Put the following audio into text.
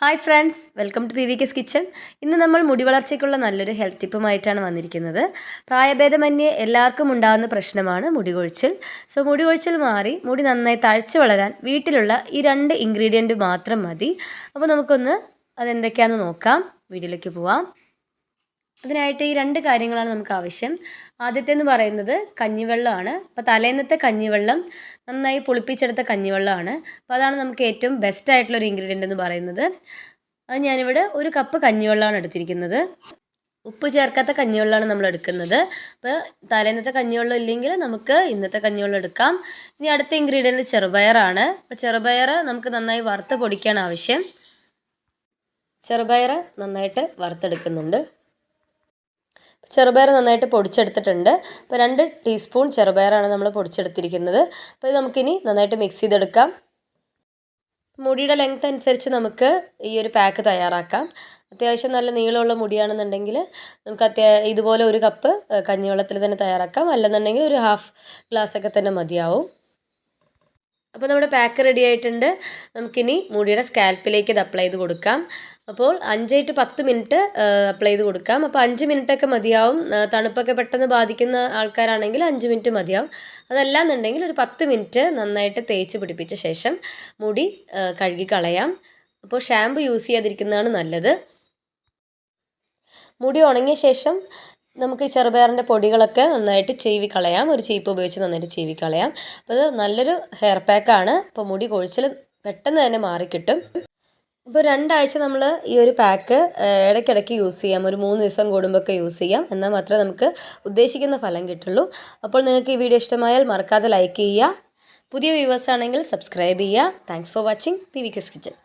Hi friends welcome to P V K's kitchen ഇന്ന് നമ്മൾ മുടി വളർച്ചയ്ക്കുള്ള നല്ലൊരു ഹെൽത്ത് ടിപ്പുമായിട്ടാണ് വന്നിരിക്കുന്നത്. പ്രായഭേദമന്യേ എല്ലാവർക്കും ഉണ്ടാകുന്ന പ്രശ്നമാണ് മുടി കൊഴിച്ചിൽ സോ മുടി കൊഴിച്ചിൽ മാറി മുടി നന്നായി തഴച്ചു വളരാൻ വീട്ടിലുള്ള ഈ രണ്ട് ഇൻഗ്രീഡിയന്റ് മാത്രം മതി. അപ്പോൾ നമുക്കൊന്ന് അതെന്തൊക്കെയാണെന്ന് നോക്കാം. വീഡിയോയിലേക്ക് പോവാം. അതിനായിട്ട് ഈ രണ്ട് കാര്യങ്ങളാണ് നമുക്ക് ആവശ്യം. ആദ്യത്തേന്ന് പറയുന്നത് കഞ്ഞിവെള്ളമാണ്. അപ്പോൾ തലേന്നത്തെ കഞ്ഞിവെള്ളം നന്നായി പുളിപ്പിച്ചെടുത്ത കഞ്ഞിവെള്ളമാണ്. അപ്പോൾ അതാണ് നമുക്ക് ഏറ്റവും ബെസ്റ്റ് ആയിട്ടുള്ള ഒരു ഇൻഗ്രീഡിയന്റ് എന്ന് പറയുന്നത്. അത് ഞാനിവിടെ ഒരു കപ്പ് കഞ്ഞിവെള്ളമാണ് എടുത്തിരിക്കുന്നത്. ഉപ്പ് ചേർക്കാത്ത കഞ്ഞിവെള്ളമാണ് നമ്മൾ എടുക്കുന്നത്. അപ്പോൾ തലേന്നത്തെ കഞ്ഞിവെള്ളം ഇല്ലെങ്കിൽ നമുക്ക് ഇന്നത്തെ കഞ്ഞിവെള്ളം എടുക്കാം. ഇനി അടുത്ത ഇൻഗ്രീഡിയന്റ് ചെറുപയറാണ്. അപ്പോൾ ചെറുപയർ നമുക്ക് നന്നായി വറുത്ത് പൊടിക്കാൻ ആവശ്യം. ചെറുപയർ നന്നായിട്ട് വറുത്തെടുക്കുന്നുണ്ട്. ചെറുപയർ നന്നായിട്ട് പൊടിച്ചെടുത്തിട്ടുണ്ട്. അപ്പോൾ രണ്ട് ടീസ്പൂൺ ചെറുപയറാണ് നമ്മൾ പൊടിച്ചെടുത്തിരിക്കുന്നത്. അപ്പോൾ ഇത് നമുക്കിനി നന്നായിട്ട് മിക്സ് ചെയ്തെടുക്കാം. മുടിയുടെ ലെങ്ത് അനുസരിച്ച് നമുക്ക് ഈ ഒരു പാക്ക് തയ്യാറാക്കാം. അത്യാവശ്യം നല്ല നീളമുള്ള മുടിയാണെന്നുണ്ടെങ്കിൽ നമുക്ക് അത്യാ ഇതുപോലെ ഒരു കപ്പ് കഞ്ഞിവെള്ളത്തിൽ തന്നെ തയ്യാറാക്കാം. അല്ലെന്നുണ്ടെങ്കിൽ ഒരു ഹാഫ് ഗ്ലാസ് ഒക്കെ തന്നെ മതിയാവും. അപ്പോൾ നമ്മുടെ പാക്ക് റെഡി ആയിട്ടുണ്ട്. നമുക്കിനി മുടിയുടെ സ്കാൽപ്പിലേക്ക് ഇത് അപ്ലൈ ചെയ്ത് കൊടുക്കാം. അപ്പോൾ അഞ്ച് ടു പത്ത് മിനിറ്റ് അപ്ലൈ ചെയ്ത് കൊടുക്കാം. അപ്പോൾ അഞ്ച് മിനിറ്റൊക്കെ മതിയാവും. തണുപ്പൊക്കെ പെട്ടെന്ന് ബാധിക്കുന്ന ആൾക്കാരാണെങ്കിൽ അഞ്ച് മിനിറ്റ് മതിയാവും. അതല്ല എന്നുണ്ടെങ്കിൽ ഒരു പത്ത് മിനിറ്റ് നന്നായിട്ട് തേച്ച് പിടിപ്പിച്ച ശേഷം മുടി കഴുകി കളയാം അപ്പോൾ ഷാമ്പു യൂസ് ചെയ്യാതിരിക്കുന്നതാണ് നല്ലത്. മുടി ഉണങ്ങിയ ശേഷം നമുക്ക് ഈ ചെറുപയറിന്റെ പൊടികളൊക്കെ നന്നായിട്ട് ചീവി കളയാം ഒരു ചീപ്പ് ഉപയോഗിച്ച് നന്നായിട്ട് ചീവി കളയാം അപ്പോൾ അത് നല്ലൊരു ഹെയർ പാക്കാണ്. അപ്പോൾ മുടി കൊഴിച്ചിൽ പെട്ടെന്ന് തന്നെ മാറിക്കിട്ടും. ഇപ്പോൾ രണ്ടാഴ്ച നമ്മൾ ഈ ഒരു പാക്ക് ഇടയ്ക്കിടയ്ക്ക് യൂസ് ചെയ്യാം. ഒരു മൂന്ന് ദിവസം കൂടുമ്പോൾ യൂസ് ചെയ്യാം. എന്നാൽ മാത്രമേ നമുക്ക് ഉദ്ദേശിക്കുന്ന ഫലം കിട്ടുള്ളൂ. അപ്പോൾ നിങ്ങൾക്ക് ഈ വീഡിയോ ഇഷ്ടമായാൽ മറക്കാതെ ലൈക്ക് ചെയ്യുക. പുതിയ വ്യൂവേഴ്സ് ആണെങ്കിൽ സബ്സ്ക്രൈബ് ചെയ്യുക. Thanks for watching P V K's kitchen